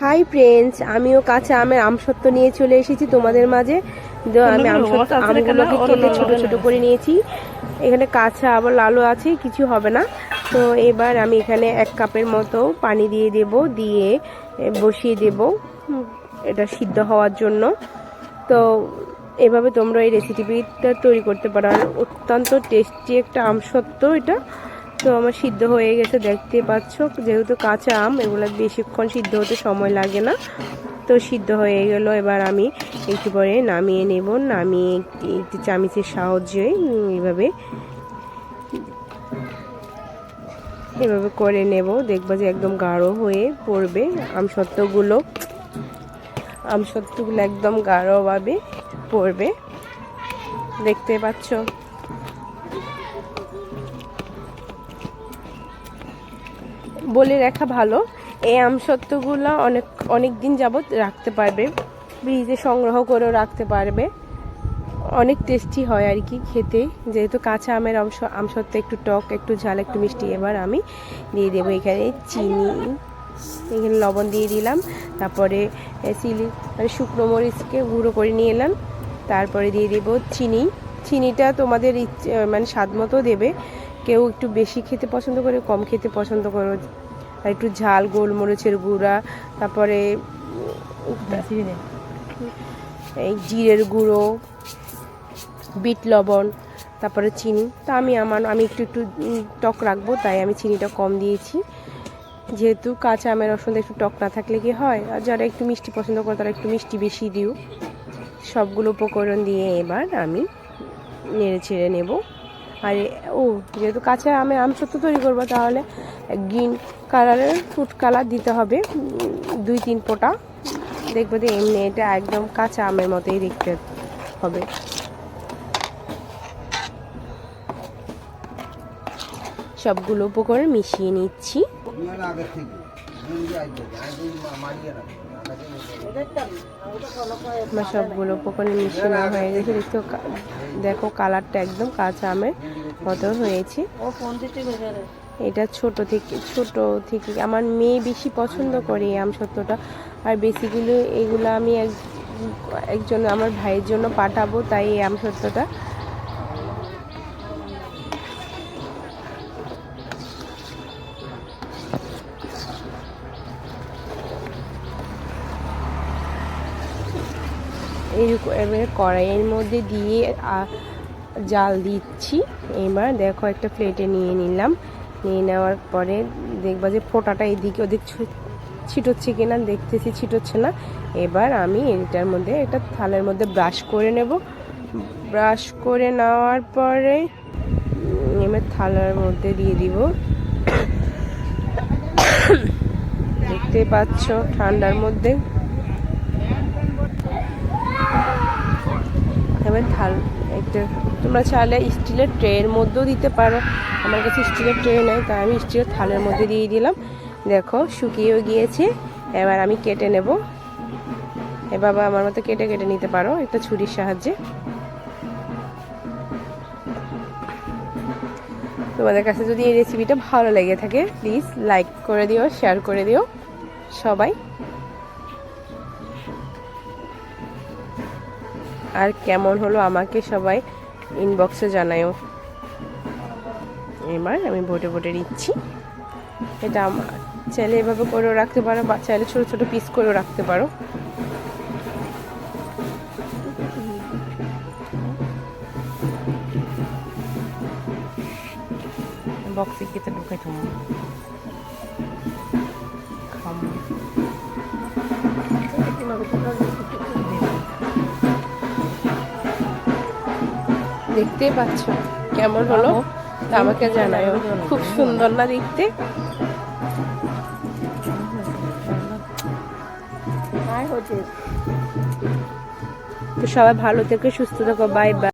Hi friends আমিও কাঁচা আমের আমসত্ব নিয়ে চলে এসেছি তোমাদের মাঝে। আমি আমসত্ব আমগুলোকে কেটে ছোট ছোট করে নিয়েছি। এখানে কাঁচা আবার লালু আছে কিছু হবে না। তো এবার আমি এখানে এক কাপের মতো পানি দিয়ে দেব দিয়ে বসিয়ে দেব। এটা সিদ্ধ হওয়ার জন্য। তো এভাবে তোমরা এই রেসিপিটা তৈরি করতে পারো। আর অত্যন্ত টেস্টি একটা আমসত্ব এটা। তো আমার সিদ্ধ হয়ে গেছে, দেখতে পাচ্ছ? যেহেতু কাঁচা আম, এগুলো বেশিক্ষণ সিদ্ধ হতে সময় লাগে না। তো সিদ্ধ হয়ে গেল, এবার আমি একটু পরে নামিয়ে নেব, নামিয়ে একটি চামিচের সাহায্যে এইভাবে এভাবে করে নেব। দেখব যে একদম গাঢ় হয়ে পড়বে। আমসত্ত্বগুলো আমসত্ত্বগুলো একদম গাঢ়ভাবে পড়বে। দেখতে পাচ্ছ? বলে রাখা ভালো। এই আমসত্ত্বগুলো অনেক অনেক দিন যাবৎ রাখতে পারবে। ফ্রিজে সংগ্রহ করেও রাখতে পারবে। অনেক টেস্টি হয় আর কি খেতে। যেহেতু কাঁচা আমের অংশ, আমসত্ত্ব একটু টক, একটু ঝাল, একটু মিষ্টি, এবার আমি দিয়ে দেবো এখানে চিনি। এখানে লবণ দিয়ে দিলাম। তারপরে চিলি মানে শুকনো মরিচকে গুঁড়ো করে নিয়ে এলাম। তারপরে দিয়ে দেব চিনি। চিনিটা তোমাদের ইচ্ছে মানে স্বাদ মতো দেবে। কেউ একটু বেশি খেতে পছন্দ করে, কম খেতে পছন্দ করো। একটু ঝাল, গোলমরিচের গুঁড়া, তারপরে এই জিরের গুঁড়ো, বিট লবণ, তারপরে চিনি। তা আমি আমার, আমি একটু একটু টক রাখব, তাই আমি চিনিটা কম দিয়েছি। যেহেতু কাঁচা আমের রসুন একটু টক না থাকলে কি হয়? আর যারা একটু মিষ্টি পছন্দ করে, তারা একটু মিষ্টি বেশি দিও। সবগুলো উপকরণ দিয়ে এবার আমি নেড়ে ছেড়ে নেব। আর ও, যেহেতু আমের আম সত্য তৈরি করব, তাহলে গ্রিন কালারের ফুড কালার দিতে হবে। দুই তিন ফোঁটা। দেখব যে এমনি এটা একদম কাঁচা আমের মতোই দেখতে হবে। সবগুলো উপকরণ মিশিয়ে নিচ্ছি। আমার সবগুলো উপকরণ মিশিয়ে নেওয়া হয়ে গেছে। দেখতে দেখো কালারটা একদম কাঁচা আমের মতো হয়েছে। এটা ছোট থেকে ছোট থেকে আমার মেয়ে বেশি পছন্দ করে এই আম সত্যটা। আর বেসিক্যালি এগুলো আমি এক একজন আমার ভাইয়ের জন্য পাঠাবো তাই এই আম সত্যটা। এইরকম এবারে কড়াইয়ের মধ্যে দিয়ে জাল দিচ্ছি। এবার দেখো একটা প্লেটে নিয়ে নিলাম। নিয়ে নেওয়ার পরে দেখবা যে ফোটাটা এদিকে ওদিক ছিটোচ্ছে কিনা, দেখতেছি ছিটোচ্ছে না। এবার আমি এটার মধ্যে একটা থালের মধ্যে ব্রাশ করে নেব। ব্রাশ করে নেওয়ার পরে এবার থালার মধ্যে দিয়ে দিব। দেখতে পাচ্ছ ঠান্ডার মধ্যে। এবার থাল একটা তোমরা চাইলে স্টিলের ট্রের মধ্যেও দিতে পারো। আমার কাছে স্টিলের ট্রে নেই, তাই আমি স্টিলের থালের মধ্যে দিয়ে দিলাম। দেখো, শুকিয়েও গিয়েছে। এবার আমি কেটে নেব। এবার আমার মতো কেটে কেটে নিতে পারো একটা ছুরির সাহায্যে। তোমাদের কাছে যদি এই রেসিপিটা ভালো লেগে থাকে প্লিজ লাইক করে দিও শেয়ার করে দিও সবাই। আর কেমন হলো আমাকে সবাই ইনবক্সে জানায়ও। এবার আমি বটে বটে নিচ্ছি। এটা আমার। চাইলে এভাবে করেও রাখতে পারো বা চাইলে ছোটো ছোটো পিস করেও রাখতে পারো। বক্সে কেটে ঢুকাই তোমার খাম। দেখতে পাচ্ছ। কেমন হলো? তা আমাকে জানাও খুব সুন্দর না দেখতে? তো সবাই ভালো থেকে সুস্থ থাকো বাই বাই